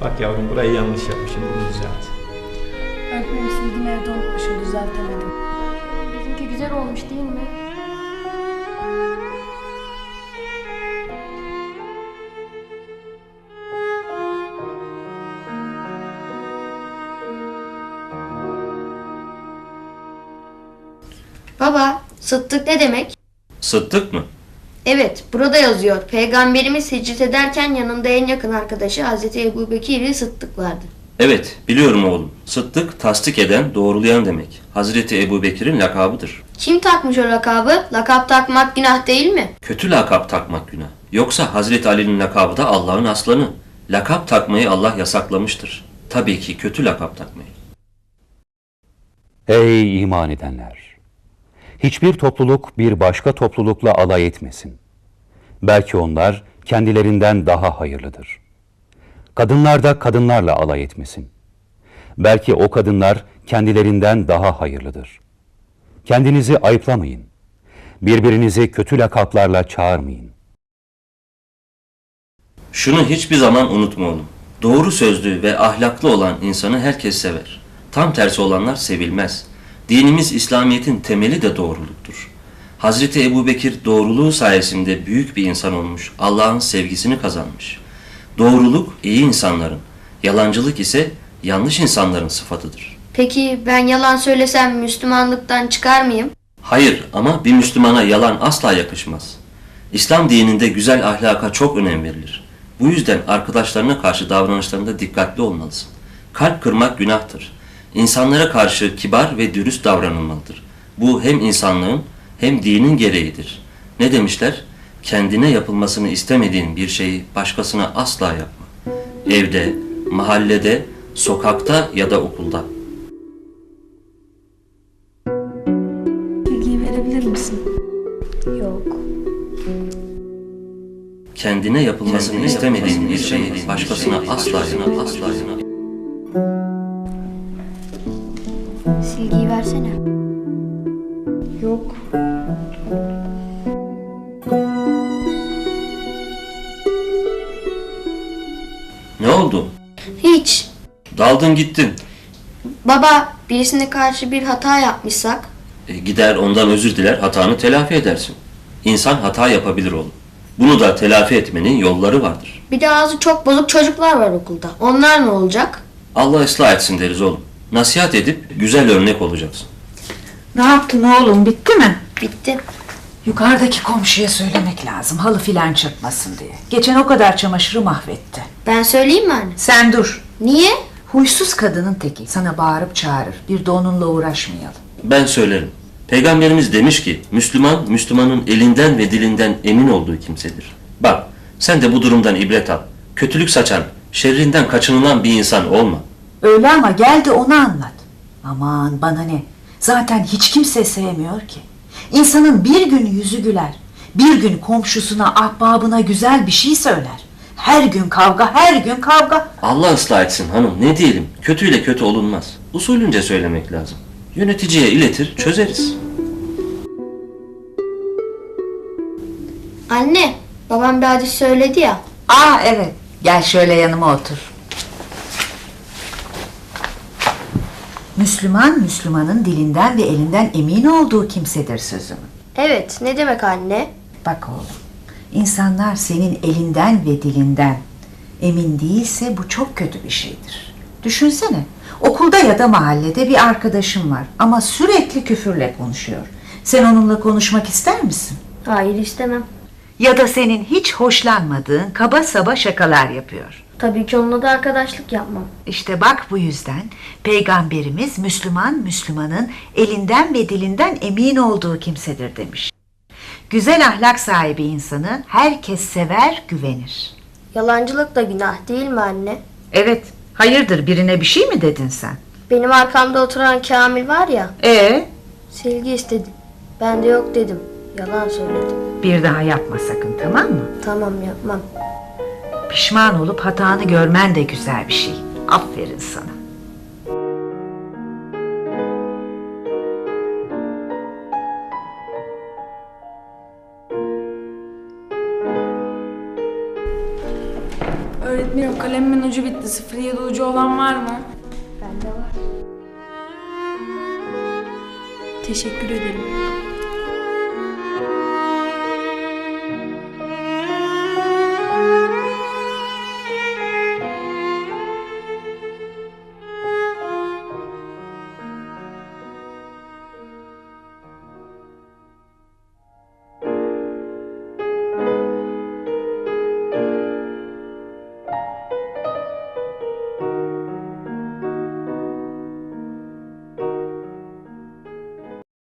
Bak yavrum burayı yanlış yapmışım bunu düzelt. Öğretmenim silgimi evde unutmuşum düzeltemedim. Bizimki güzel olmuş değil mi? Baba, sıddık ne demek? Sıddık mı? Evet, burada yazıyor. Peygamberimiz hicret ederken yanında en yakın arkadaşı Hazreti Ebu Bekir'i sıddık vardı. Evet, biliyorum oğlum. Sıddık tasdik eden, doğrulayan demek. Hazreti Ebu Bekir'in lakabıdır. Kim takmış o lakabı? Lakap takmak günah değil mi? Kötü lakap takmak günah. Yoksa Hazreti Ali'nin lakabı da Allah'ın aslanı. Lakap takmayı Allah yasaklamıştır. Tabii ki kötü lakap takmayı. Ey iman edenler! Hiçbir topluluk bir başka toplulukla alay etmesin. Belki onlar kendilerinden daha hayırlıdır. Kadınlar da kadınlarla alay etmesin. Belki o kadınlar kendilerinden daha hayırlıdır. Kendinizi ayıplamayın. Birbirinizi kötü lakaplarla çağırmayın. Şunu hiçbir zaman unutma oğlum. Doğru sözlü ve ahlaklı olan insanı herkes sever. Tam tersi olanlar sevilmez. Dinimiz İslamiyet'in temeli de doğruluktur. Hazreti Ebu Bekir doğruluğu sayesinde büyük bir insan olmuş, Allah'ın sevgisini kazanmış. Doğruluk iyi insanların, yalancılık ise yanlış insanların sıfatıdır. Peki ben yalan söylesem Müslümanlıktan çıkar mıyım? Hayır ama bir Müslümana yalan asla yakışmaz. İslam dininde güzel ahlaka çok önem verilir. Bu yüzden arkadaşlarına karşı davranışlarında dikkatli olmalısın. Kalp kırmak günahtır. İnsanlara karşı kibar ve dürüst davranılmalıdır. Bu hem insanlığın hem dinin gereğidir. Ne demişler? Kendine yapılmasını istemediğin bir şeyi başkasına asla yapma. Evde, mahallede, sokakta ya da okulda. Silgiyi verebilir misin? Yok. kendine yapılmasını istemediğin bir şeyi başkasına asla asla asla Silgiyi versene. Yok. Ne oldu? Hiç. Daldın gittin. Baba, birisine karşı bir hata yapmışsak E, gider ondan özür diler, hatanı telafi edersin. İnsan hata yapabilir oğlum. Bunu da telafi etmenin yolları vardır. bir de ağzı çok bozuk çocuklar var okulda. Onlar ne olacak? Allah ıslah etsin deriz oğlum. Nasihat edip güzel örnek olacaksın. Ne yaptın oğlum bitti mi? Bitti. Yukarıdaki komşuya söylemek lazım halı filan çırpmasın diye. Geçen o kadar çamaşırı mahvetti. Ben söyleyeyim mi anne? Sen dur. Niye? Huysuz kadının teki. Sana bağırıp çağırır. Bir de onunla uğraşmayalım. Ben söylerim. Peygamberimiz demiş ki, Müslüman, Müslümanın elinden ve dilinden emin olduğu kimsedir. Bak, sen de bu durumdan ibret al. Kötülük saçan, şerrinden kaçınılan bir insan olma. Öyle ama gel de onu anlat. Aman bana ne. Zaten hiç kimse sevmiyor ki. İnsanın bir gün yüzü güler. Bir gün komşusuna, ahbabına güzel bir şey söyler. Her gün kavga, her gün kavga. Allah ıslah etsin hanım ne diyelim kötüyle kötü olunmaz. Usulünce söylemek lazım. Yöneticiye iletir çözeriz. Anne, babam bir hadis söyledi ya. Aa evet. Gel şöyle yanıma otur. Müslüman, Müslümanın dilinden ve elinden emin olduğu kimsedir sözümü. Evet, ne demek anne? Bak oğlum, insanlar senin elinden ve dilinden emin değilse bu çok kötü bir şeydir. Düşünsene, okulda ya da mahallede bir arkadaşın var ama sürekli küfürle konuşuyor. Sen onunla konuşmak ister misin? Hayır istemem. Ya da senin hiç hoşlanmadığın kaba saba şakalar yapıyor. Tabii ki onunla da arkadaşlık yapmam. İşte bak bu yüzden Peygamberimiz Müslüman Müslümanın elinden ve dilinden emin olduğu kimsedir demiş. Güzel ahlak sahibi insanı herkes sever, güvenir. Yalancılık da günah değil mi anne? Evet, hayırdır birine bir şey mi dedin sen? Benim arkamda oturan Kamil var ya, Ee, silgi istedi. Ben de yok dedim. Yalan söyledim. bir daha yapma sakın tamam mı? Tamam yapmam. Pişman olup hatanı görmen de güzel bir şey. Aferin sana. Öğretmenim kalemimin ucu bitti. 07 ucu olan var mı? Bende var. Teşekkür ederim.